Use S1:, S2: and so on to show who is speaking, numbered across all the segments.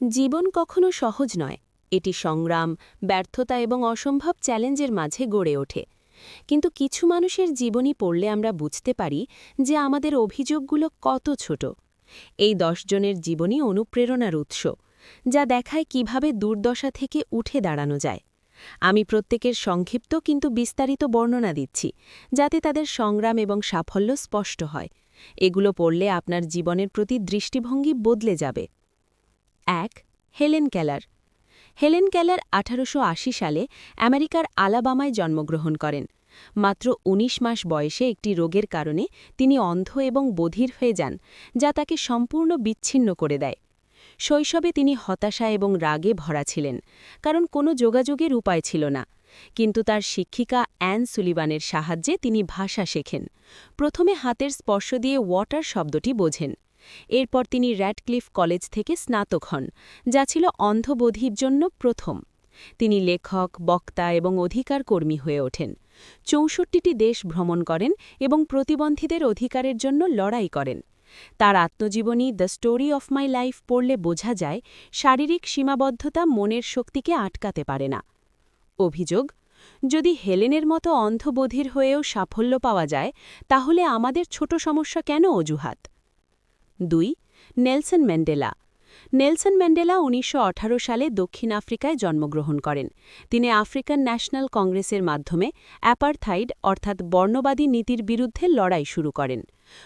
S1: জীবন কখনো সহজ নয়। এটি সংগ্রাম, ব্যর্থতা এবং অসম্ভব চ্যালেঞ্জের মাঝে গড়ে ওঠে। কিন্তু কিছু মানুষের জীবনী পড়লে আমরা বুঝতে পারি যে আমাদের অভিযোগগুলো কত ছোট। এই দশজনের জীবনী অনুপ্রেরণার উৎস, যা দেখায় কীভাবে দুর্দশা থেকে উঠে দাঁড়ানো যায়। আমি প্রত্যেকের সংক্ষিপ্ত কিন্তু বিস্তারিত বর্ণনা দিচ্ছি, যাতে তাদের সংগ্রাম এবং সাফল্য স্পষ্ট হয়। এগুলো পড়লে আপনার জীবনের প্রতি দৃষ্টিভঙ্গি বদলে যাবে। এক, হেলেন ক্যালার হেলেন ক্যালার আঠারোশ সালে আমেরিকার আলাবামায় জন্মগ্রহণ করেন। মাত্র ১৯ মাস বয়সে একটি রোগের কারণে তিনি অন্ধ এবং বধির হয়ে যান, যা তাকে সম্পূর্ণ বিচ্ছিন্ন করে দেয়। শৈশবে তিনি হতাশা এবং রাগে ভরা ছিলেন, কারণ কোনো যোগাযোগের উপায় ছিল না। কিন্তু তার শিক্ষিকা অ্যান সুলিবানের সাহায্যে তিনি ভাষা শেখেন। প্রথমে হাতের স্পর্শ দিয়ে ওয়াটার শব্দটি বোঝেন। এরপর তিনি র্যাডক্লিফ কলেজ থেকে স্নাতক হন, যা ছিল অন্ধবোধির জন্য প্রথম। তিনি লেখক, বক্তা এবং অধিকার কর্মী হয়ে ওঠেন। চৌষট্টিটি দেশ ভ্রমণ করেন এবং প্রতিবন্ধীদের অধিকারের জন্য লড়াই করেন। তার আত্মজীবনী the story of my life পড়লে বোঝা যায়, শারীরিক সীমাবদ্ধতা মনের শক্তিকে আটকাতে পারে না। অভিযোগ, যদি হেলেনের মতো অন্ধবোধির হয়েও সাফল্য পাওয়া যায়, তাহলে আমাদের ছোট সমস্যা কেন অজুহাত? দুই, নেলসন ম্যান্ডেলা। নেলসন ম্যান্ডেলা উনিশশো আঠারো সালে দক্ষিণ আফ্রিকায় জন্মগ্রহণ করেন। তিনি আফ্রিকান ন্যাশনাল কংগ্রেসের মাধ্যমে অ্যাপারথাইড, অর্থাৎ বর্ণবাদী নীতির বিরুদ্ধে লড়াই শুরু করেন।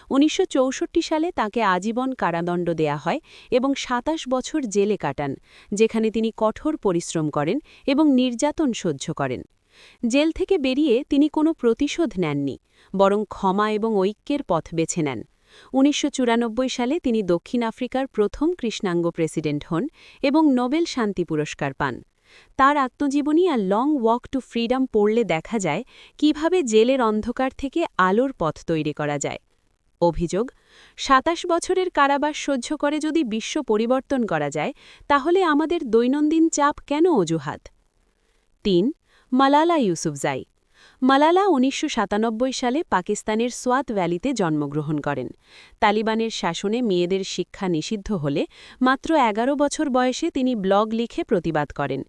S1: উনিশশো চৌষট্টি সালে তাকে আজীবন কারাদণ্ড দেয়া হয় এবং ২৭ বছর জেলে কাটান, যেখানে তিনি কঠোর পরিশ্রম করেন এবং নির্যাতন সহ্য করেন। জেল থেকে বেরিয়ে তিনি কোনো প্রতিশোধ নেননি, বরং ক্ষমা এবং ঐক্যের পথ বেছে নেন। উনিশশো চুরানব্বই সালে তিনি দক্ষিণ আফ্রিকার প্রথম কৃষ্ণাঙ্গ প্রেসিডেন্ট হন এবং নোবেল শান্তি পুরস্কার পান। তার আত্মজীবনী আর লং ওয়াক টু ফ্রিডম পড়লে দেখা যায় কীভাবে জেলের অন্ধকার থেকে আলোর পথ তৈরি করা যায়। অভিযোগ, সাতাশ বছরের কারাবাস সহ্য করে যদি বিশ্ব পরিবর্তন করা যায়, তাহলে আমাদের দৈনন্দিন চাপ কেন অজুহাত? তিন, মালালা ইউসুফজাই। মালালা উনিশশো সাতানব্বই সালে পাকিস্তানের সোয়াত ভ্যালিতে জন্মগ্রহণ করেন। তালিবানের শাসনে মেয়েদের শিক্ষা নিষিদ্ধ হলে মাত্র এগারো বছর বয়সে তিনি ব্লগ লিখে প্রতিবাদ করেন।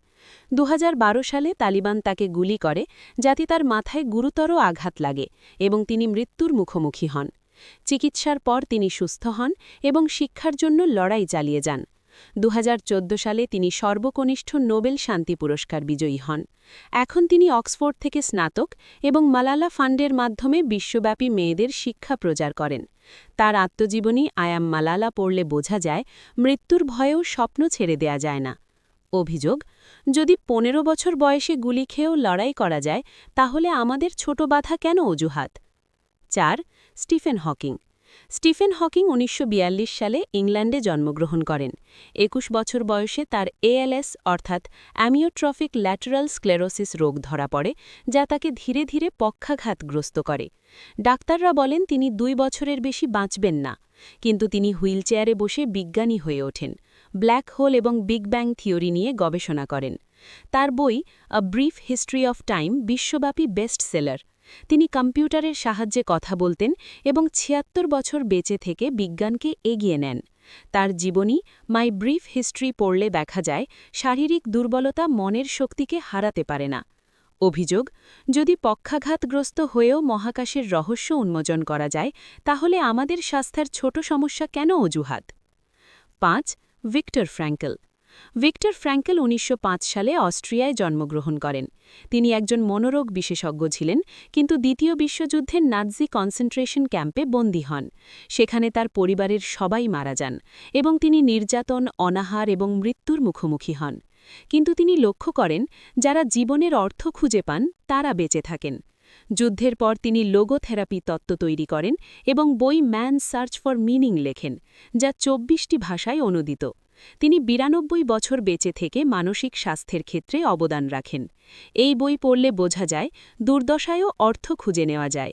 S1: দু হাজার বারো সালে তালিবান তাকে গুলি করে, যাতে তার মাথায় গুরুতর আঘাত লাগে এবং তিনি মৃত্যুর মুখোমুখি হন। চিকিৎসার পর তিনি সুস্থ হন এবং শিক্ষার জন্য লড়াই চালিয়ে যান। দু হাজার চোদ্দ সালে তিনি সর্বকনিষ্ঠ নোবেল শান্তি পুরস্কার বিজয়ী হন। এখন তিনি অক্সফোর্ড থেকে স্নাতক এবং মালালা ফান্ডের মাধ্যমে বিশ্বব্যাপী মেয়েদের শিক্ষা প্রচার করেন। তার আত্মজীবনী আয়াম মালালা পড়লে বোঝা যায়, মৃত্যুর ভয়েও স্বপ্ন ছেড়ে দেয়া যায় না। অভিযোগ, যদি পনেরো বছর বয়সে গুলি খেয়েও লড়াই করা যায়, তাহলে আমাদের ছোট বাধা কেন অজুহাত? চার, স্টিফেন হকিং স্টিফেন হকিং উনিশশো বিয়াল্লিশ সালে ইংল্যান্ডে জন্মগ্রহণ করেন। একুশ বছর বয়সে তার এএলএস অর্থাৎ অ্যামিওট্রফিক ল্যাটারাল স্ক্লেরোসিস রোগ ধরা পড়ে, যা তাকে ধীরে ধীরে পক্ষাঘাতগ্রস্ত করে। ডাক্তাররা বলেন, তিনি দুই বছরের বেশি বাঁচবেন না, কিন্তু তিনি হুইলচেয়ারে বসে বিজ্ঞানী হয়ে ওঠেন। ব্ল্যাক হোল এবং বিগ ব্যাং থিওরি নিয়ে গবেষণা করেন। তার বই, a brief history of time বিশ্বব্যাপী বেস্ট সেলার তিনি কম্পিউটারের সাহায্যে কথা বলতেন এবং ছিয়াত্তর বছর বেঁচে থেকে বিজ্ঞানকে এগিয়ে নেন। তার জীবনী মাই ব্রিফ হিস্ট্রি পড়লে দেখা যায়, শারীরিক দুর্বলতা মনের শক্তিকে হারাতে পারে না। অভিযোগ, যদি পক্ষাঘাতগ্রস্ত হয়েও মহাকাশের রহস্য উন্মোচন করা যায়, তাহলে আমাদের স্বাস্থ্যের ছোট সমস্যা কেন অজুহাত? পাঁচ, ভিক্টর ফ্র্যাঙ্কেল। ভিক্টর ফ্র্যাঙ্কেল উনিশশো পাঁচ সালে অস্ট্রিয়ায় জন্মগ্রহণ করেন। তিনি একজন মনোরোগ বিশেষজ্ঞ ছিলেন, কিন্তু দ্বিতীয় বিশ্বযুদ্ধের নাৎজি কনসেন্ট্রেশন ক্যাম্পে বন্দী হন। সেখানে তার পরিবারের সবাই মারা যান এবং তিনি নির্যাতন, অনাহার এবং মৃত্যুর মুখোমুখি হন। কিন্তু তিনি লক্ষ্য করেন, যারা জীবনের অর্থ খুঁজে পান, তারা বেঁচে থাকেন। যুদ্ধের পর তিনি লোগোথেরাপি তত্ত্ব তৈরি করেন এবং বই ম্যান সার্চ ফর মিনিং লেখেন, যা চব্বিশটি ভাষায় অনুদিত। তিনি বিরানব্বই বছর বেঁচে থেকে মানসিক স্বাস্থ্যের ক্ষেত্রে অবদান রাখেন। এই বই পড়লে বোঝা যায়, দুর্দশায়ও অর্থ খুঁজে নেওয়া যায়।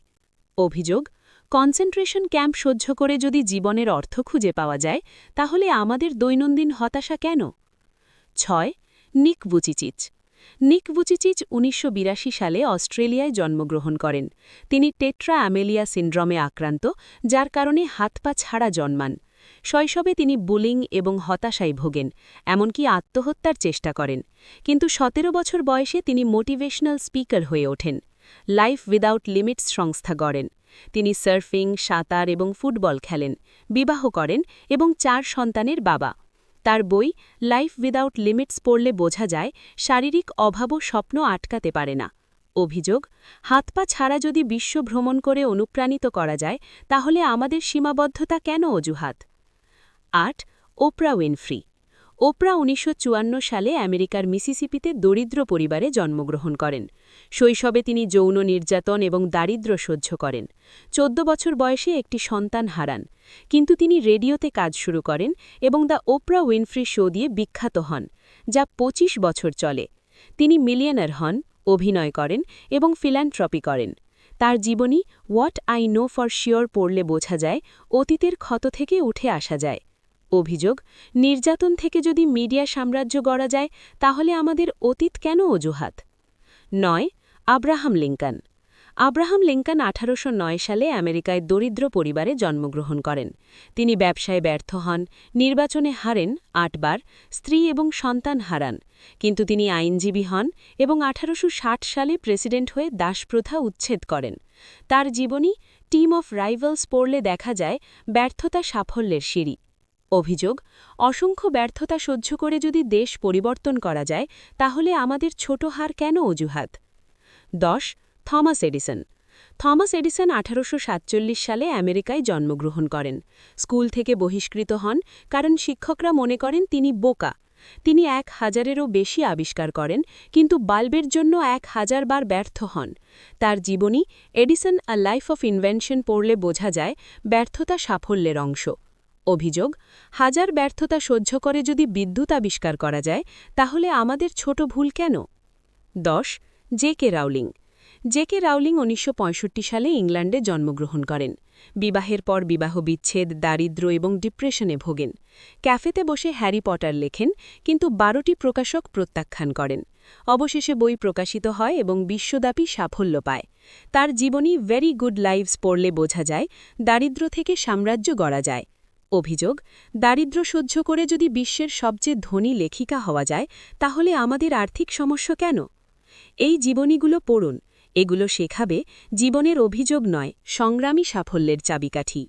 S1: অভিযোগ, কনসেন্ট্রেশন ক্যাম্প সহ্য করে যদি জীবনের অর্থ খুঁজে পাওয়া যায়, তাহলে আমাদের দৈনন্দিন হতাশা কেন? ছয়, নিক বুচিচিচ নিক বুচিচিচ উনিশশো সালে অস্ট্রেলিয়ায় জন্মগ্রহণ করেন। তিনি টেট্রা অ্যামেলিয়া সিন্ড্রমে আক্রান্ত, যার কারণে হাত পা ছাড়া জন্মান। শৈশবে তিনি বুলিং এবং হতাশায় ভোগেন, এমনকি আত্মহত্যার চেষ্টা করেন। কিন্তু সতেরো বছর বয়সে তিনি মোটিভেশনাল স্পিকার হয়ে ওঠেন, লাইফ উইদাউট লিমিটস সংস্থা গড়েন। তিনি সার্ফিং, সাঁতার এবং ফুটবল খেলেন, বিবাহ করেন এবং চার সন্তানের বাবা। তার বই লাইফ উইদাউট লিমিটস পড়লে বোঝা যায়, শারীরিক অভাবও স্বপ্ন আটকাতে পারে না। অভিযোগ, হাত পা ছাড়া যদি বিশ্ব ভ্রমণ করে অনুপ্রাণিত করা যায়, তাহলে আমাদের সীমাবদ্ধতা কেন অজুহাত? আট, ওপ্রা উইনফ্রি। ওপ্রা উনিশশো সালে আমেরিকার মিসিসিপিতে দরিদ্র পরিবারে জন্মগ্রহণ করেন। শৈশবে তিনি যৌন নির্যাতন এবং দারিদ্র সহ্য করেন। চোদ্দ বছর বয়সে একটি সন্তান হারান। কিন্তু তিনি রেডিওতে কাজ শুরু করেন এবং দ্য ওপ্রা উইনফ্রি শো দিয়ে বিখ্যাত হন, যা ২৫ বছর চলে। তিনি মিলিয়নার হন, অভিনয় করেন এবং ফিল্যান্ট্রপি করেন। তার জীবনী what I know for sure পড়লে বোঝা যায়, অতীতের ক্ষত থেকে উঠে আসা যায়। অভিযোগ, নির্যাতন থেকে যদি মিডিয়া সাম্রাজ্য গড়া যায়, তাহলে আমাদের অতীত কেন অজুহাত? নয়, আব্রাহাম লিঙ্কন। আব্রাহাম লিঙ্কন আঠারোশ নয় সালে আমেরিকায় দরিদ্র পরিবারে জন্মগ্রহণ করেন। তিনি ব্যবসায় ব্যর্থ হন, নির্বাচনে হারেন আটবার, স্ত্রী এবং সন্তান হারান। কিন্তু তিনি আইনজীবী হন এবং আঠারোশ ষাট সালে প্রেসিডেন্ট হয়ে দাসপ্রথা উচ্ছেদ করেন। তার জীবনী টিম অফ রাইভালস পড়লে দেখা যায়, ব্যর্থতা সাফল্যের সিঁড়ি। অভিযোগ, অসংখ্য ব্যর্থতা সহ্য করে যদি দেশ পরিবর্তন করা যায়, তাহলে আমাদের ছোট হার কেন অজুহাত? দশ, থমাস এডিসন। থমাস এডিসন আঠারোশো সাতচল্লিশ সালে আমেরিকায় জন্মগ্রহণ করেন। স্কুল থেকে বহিষ্কৃত হন, কারণ শিক্ষকরা মনে করেন তিনি বোকা। তিনি এক হাজারেরও বেশি আবিষ্কার করেন, কিন্তু বাল্বের জন্য এক হাজার বার ব্যর্থ হন। তার জীবনী, Edison, a life of invention পড়লে বোঝা যায়, ব্যর্থতা সাফল্যের অংশ। অভিযোগ, হাজার ব্যর্থতা সহ্য করে যদি বিদ্যুৎ আবিষ্কার করা যায়, তাহলে আমাদের ছোট ভুল কেন? দশ, J K Rowling. J K Rowling উনিশশো পঁয়ষট্টি সালে ইংল্যান্ডে জন্মগ্রহণ করেন। বিবাহের পর বিবাহ বিচ্ছেদ দারিদ্র এবং ডিপ্রেশনে ভোগেন। ক্যাফেতে বসে হ্যারি পটার লেখেন, কিন্তু বারোটি প্রকাশক প্রত্যাখ্যান করেন। অবশেষে বই প্রকাশিত হয় এবং বিশ্বব্যাপী সাফল্য পায়। তার জীবনী ভেরি গুড লাইভস পড়লে বোঝা যায় দারিদ্র থেকে সাম্রাজ্য গড়া যায়। অভিযোগ দারিদ্র সহ্য করে যদি বিশ্বের সবচেয়ে ধনী লেখিকা হওয়া যায়, তাহলে আমাদের আর্থিক সমস্যা কেন? এই জীবনীগুলো পড়ুন। এগুলো শেখাবে জীবনের অভিযোগ নয়, সংগ্রামী সাফল্যের চাবিকাঠি।